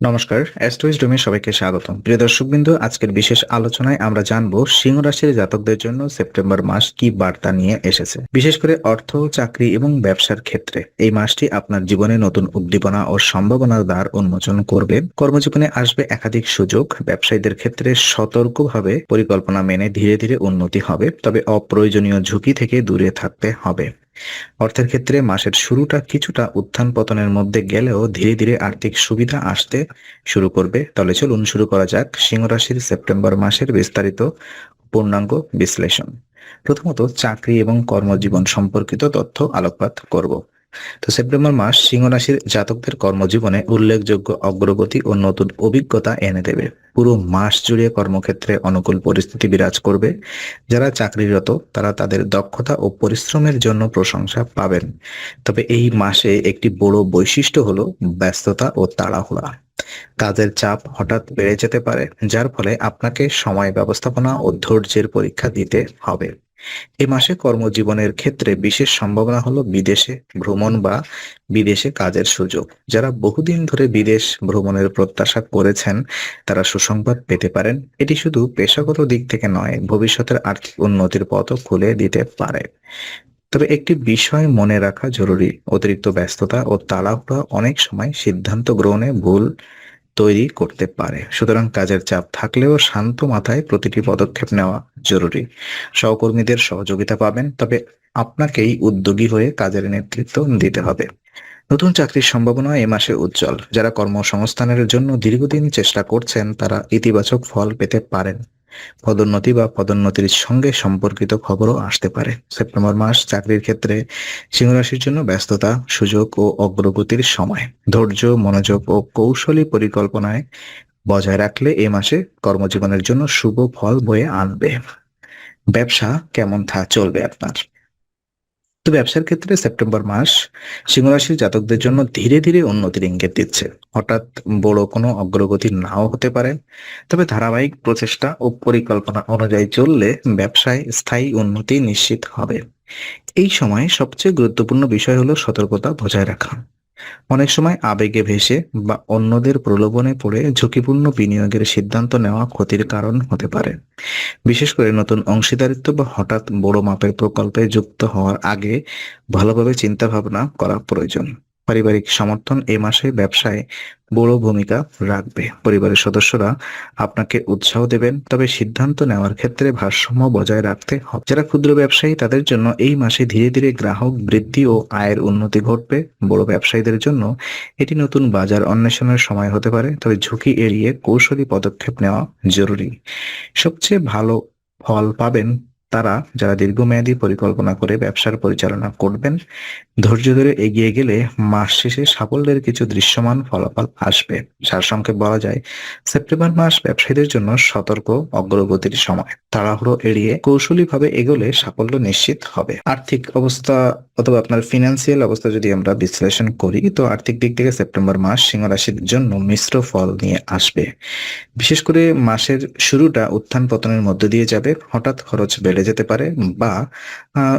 নমস্কার অ্যাস্ট্রোইজ ডোমে সবাইকে স্বাগতম। প্রিয় দর্শকবৃন্দ, আজকের বিশেষ আলোচনায় আমরা জানব সিংহ রাশির জাতকদের জন্য সেপ্টেম্বর মাস কি বার্তা নিয়ে এসেছে। বিশেষ করে অর্থ, চাকরি এবং ব্যবসার ক্ষেত্রে এই মাসটি আপনার জীবনে নতুন উদ্দীপনা ও সম্ভাবনার দ্বার উন্মোচন করবে। কর্মজীবনে আসবে একাধিক সুযোগ, ব্যবসায়ীদের ক্ষেত্রে সতর্কভাবে পরিকল্পনা মেনে ধীরে ধীরে উন্নতি হবে, তবে অপ্রয়োজনীয় ঝুঁকি থেকে দূরে থাকতে হবে। অর্থের ক্ষেত্রে মাসের শুরুটা কিছুটা উত্থান পতনের মধ্যে গেলেও ধীরে ধীরে আর্থিক সুবিধা আসতে শুরু করবে। তাহলে চলুন শুরু করা যাক সিংহ রাশির সেপ্টেম্বর মাসের বিস্তারিত পূর্ণাঙ্গ বিশ্লেষণ। প্রথমত চাকরি এবং কর্মজীবন সম্পর্কিত তথ্য আলোকপাত করব। তো সেপ্টেম্বর মাস সিংহ রাশির জাতকদের কর্মজীবনে উল্লেখযোগ্য অগ্রগতি ও নতুন অভিজ্ঞতা এনে দেবে। পুরো মাস জুড়ে কর্মক্ষেত্রে অনুকূল পরিস্থিতি বিরাজ করবে। যারা চাকরিরত, তারা তাদের দক্ষতা ও পরিশ্রমের জন্য প্রশংসা পাবেন। তবে এই মাসে একটি বড় বৈশিষ্ট্য হলো ব্যস্ততা ও তাড়াহুড়া। কাজের চাপ হঠাৎ বেড়ে যেতে পারে, যার ফলে আপনাকে সময় ব্যবস্থাপনা ও ধৈর্যের পরীক্ষা দিতে হবে। এ মাসে কর্মজীবনের ক্ষেত্রে বিশেষ সম্ভাবনা হলো বিদেশে ভ্রমণ বা বিদেশে কাজের সুযোগ। যারা বহুদিন ধরে বিদেশ ভ্রমণের প্রত্যাশা করেছেন, তারা সুসংবাদ পেতে পারেন। এটি শুধু পেশাগত দিক থেকে নয়, ভবিষ্যতের আর্থিক উন্নতির পথও খুলে দিতে পারে। তবে একটি বিষয় মনে রাখা জরুরি, অতিরিক্ত ব্যস্ততা ও তাড়াহুড়া অনেক সময় সিদ্ধান্ত গ্রহণে ভুল তৈরি করতে পারে। সুতরাং কাজের চাপ থাকলেও শান্ত মাথায় প্রতিটি পদক্ষেপ নেওয়া জরুরি। সহকর্মীদের সহযোগিতা পাবেন, তবে আপনাকেই উদ্যোগী হয়ে কাজের নেতৃত্ব দিতে হবে। নতুন চাকরির সম্ভাবনা এ মাসে উজ্জ্বল। যারা কর্মসংস্থানের জন্য দীর্ঘদিন চেষ্টা করছেন, তারা ইতিবাচক ফল পেতে পারেন। পদোন্নতি বা পদোন্নতির সঙ্গে সম্পর্কিত খবরও আসতে পারে। সেপ্টেম্বর মাস চাকরির ক্ষেত্রে সিংহরাশির জন্য ব্যস্ততা, সুযোগ ও অগ্রগতির সময়। ধৈর্য, মনোযোগ ও কৌশলী পরিকল্পনায় বজায় রাখলে এ মাসে কর্মজীবনের জন্য শুভ ফল বয়ে আনবে। ব্যবসা কেমন থা চলবে আপনার? তো ব্যবসার ক্ষেত্রে সেপ্টেম্বর মাস সিংহরাশির জাতকদের জন্য ধীরে ধীরে উন্নতির ইঙ্গিত দিচ্ছে। হঠাৎ বড় কোনো অগ্রগতি নাও হতে পারে, তবে ধারাবাহিক প্রচেষ্টা ও পরিকল্পনা অনুযায়ী চললে ব্যবসায় স্থায়ী উন্নতি নিশ্চিত হবে। এই সময় সবচেয়ে গুরুত্বপূর্ণ বিষয় হলো সতর্কতা বজায় রাখা। অনেক সময় আবেগে ভেসে বা অন্যদের প্রলোভনে পড়ে ঝুঁকিপূর্ণ বিনিয়োগের সিদ্ধান্ত নেওয়া ক্ষতির কারণ হতে পারে। বিশেষ করে নতুন অংশীদারিত্ব বা হঠাৎ বড় মাপের প্রকল্পে যুক্ত হওয়ার আগে ভালোভাবে চিন্তা ভাবনা করা প্রয়োজন। পারিবারিক সমর্থন এ মাসে ব্যবসায় বড় ভূমিকা রাখবে। পরিবারের সদস্যরা আপনাকে উৎসাহ দেবেন, তবে সিদ্ধান্ত নেওয়ার ক্ষেত্রে ভারসাম্য বজায় রাখতে হবে। যারা ক্ষুদ্র ব্যবসায়ী, তাদের জন্য এই মাসে ধীরে ধীরে গ্রাহক বৃদ্ধি ও আয়ের উন্নতি ঘটবে। বড় ব্যবসায়ীদের জন্য এটি নতুন বাজার অন্বেষণের সময় হতে পারে, তবে ঝুঁকি এড়িয়ে কৌশলী পদক্ষেপ নেওয়া জরুরি। সবচেয়ে ভালো ফল পাবেন তারা যারা দীর্ঘমেয়াদী পরিকল্পনা করে ব্যবসার পরিচালনা করবেন, ধৈর্য ধরে এগিয়ে গেলে মাস শেষে সাফল্যের কিছু দৃশ্যমান ফলাফল আসবে। সারসংক্ষেপ বলা যায়, সেপ্টেম্বর মাস ব্যবসায়ীদের জন্য সতর্ক অগ্রগতির সময়। তাড়াহুড়ো এড়িয়ে কৌশলীভাবে এগোলে সাফল্য নিশ্চিত হবে। আর্থিক অবস্থা অথবা আপনার ফিনান্সিয়াল অবস্থা যদি আমরা বিশ্লেষণ করি, তো আর্থিক দিক থেকে সেপ্টেম্বর মাস সিংহ রাশির জন্য মিশ্র ফল নিয়ে আসবে। বিশেষ করে মাসের শুরুটা উত্থান পতনের মধ্যে দিয়ে যাবে। হঠাৎ খরচ বেড়ে যেতে পারে বা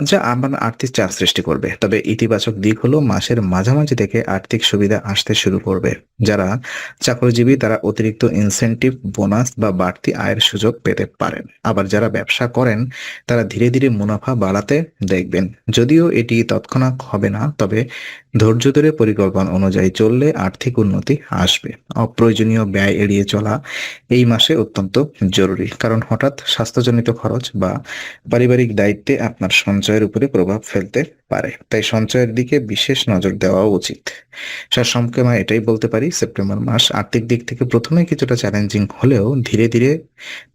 যা আমার আর্থিক চাপ সৃষ্টি করবে। তবে ইতিবাচক দিক হলো মাসের মাঝামাঝি থেকে আর্থিক সুবিধা আসতে শুরু করবে। যারা চাকরিজীবী তারা অতিরিক্ত ইনসেনটিভ বোনাস বা বাড়তি আয়ের সুযোগ পেতে পারেন। আবার যারা ব্যবসা করেন, তারা ধীরে ধীরে মুনাফা বাড়াতে দেখবেন। যদিও এটি তৎক্ষণাৎ হবে না, তবে ধৈর্য ধরে পরিকল্পনা অনুযায়ী চললে আর্থিক উন্নতি আসবে। অপ্রয়োজনীয় ব্যয় এড়িয়ে চলা এই মাসে অত্যন্ত জরুরি। কারণ হঠাৎ স্বাস্থ্যজনিত খরচ বা পারিবারিক দায়িত্বে আপনার সঞ্চয়ের উপরে প্রভাব ফেলতে পারে। তাই সঞ্চয়ের দিকে বিশেষ নজর দেওয়া উচিত। সারসংক্ষেপে আমরা এটাই বলতে পারি, সেপ্টেম্বর মাস আর্থিক দিক থেকে প্রথমে কিছুটা চ্যালেঞ্জিং হলেও ধীরে ধীরে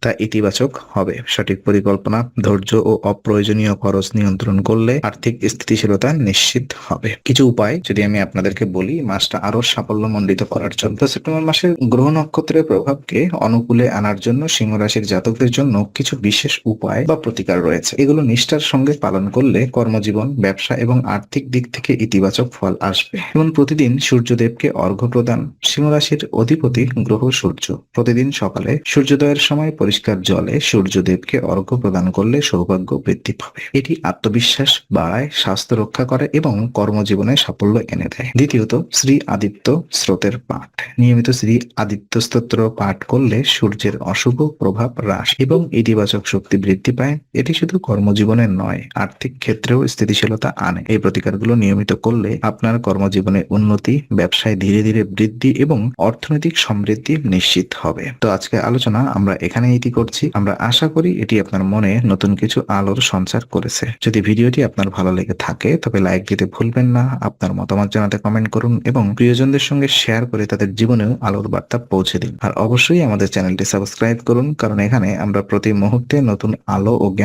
তা ইতিবাচক হবে। সঠিক পরিকল্পনা, ধৈর্য ও অপ্রয়োজনীয় খরচ নিয়ন্ত্রণ করলে আর্থিক স্থিতিশীলতা নিশ্চিত হবে। কিছু উপায় যদি আমি আপনাদেরকে বলি, মাসটা আরও সাফল্যমণ্ডিত করার জন্য। সেপ্টেম্বর মাসের গ্রহ নক্ষত্রের প্রভাবকে অনুকূলে আনার জন্য সিংহ রাশির জাতকদের জন্য কিছু বিশেষ উপায় বা প্রতিকার প্রতিকার রয়েছে। এগুলো নিষ্ঠার সঙ্গে পালন করলে কর্মজীবন, ব্যবসা এবং আর্থিক দিক থেকে ইতিবাচক ফল আসবে। যেমন প্রতিদিন সূর্যদেবকে অর্ঘ্য প্রদান সিংহ রাশির অধিপতি গ্রহ সূর্য। প্রতিদিন সকালে সূর্যোদয়ের সময় পরিষ্কার জলে সূর্যদেবকে অর্ঘ্য প্রদান করলে সৌভাগ্য বৃদ্ধি পাবে। এটি আত্মবিশ্বাস বাড়ায়, স্বাস্থ্য রক্ষা করে এবং কর্মজীবনে সাফল্য এনে দেয়। দ্বিতীয়ত, শ্রী আদিত্য স্রোতের পাঠ। নিয়মিত শ্রী আদিত্য স্তোত্র পাঠ করলে সূর্যের অশুভ প্রভাব হ্রাস এবং ইতিবাচক শক্তি বৃদ্ধি পায় এটি শুধু কর্মজীবনে নয়, আর্থিক ক্ষেত্রেও স্থিতিশীলতা আনে। এই প্রতিকারগুলো নিয়মিত করলে আপনার কর্মজীবনে উন্নতি, ব্যবসায় ধীরে ধীরে বৃদ্ধি এবং অর্থনৈতিক সমৃদ্ধি নিশ্চিত হবে। তো আজকে আলোচনা, আমরা এখানে ইতি করছি। আমরা আশা করি এটি আপনার মনে নতুন কিছু আলোর সঞ্চার করেছে। যদি ভিডিওটি আপনার ভালো লেগে থাকে, তবে লাইক দিতে ভুলবেন না, আপনার মতামত জানাতে কমেন্ট করুন এবং প্রিয়জনদের সঙ্গে শেয়ার করে তাদের জীবনেও আলোর বার্তা পৌঁছে দিন। আর অবশ্যই আমাদের চ্যানেলটি সাবস্ক্রাইব করুন, কারণ এখানে আমরা প্রতি মুহূর্তে নতুন আলো ও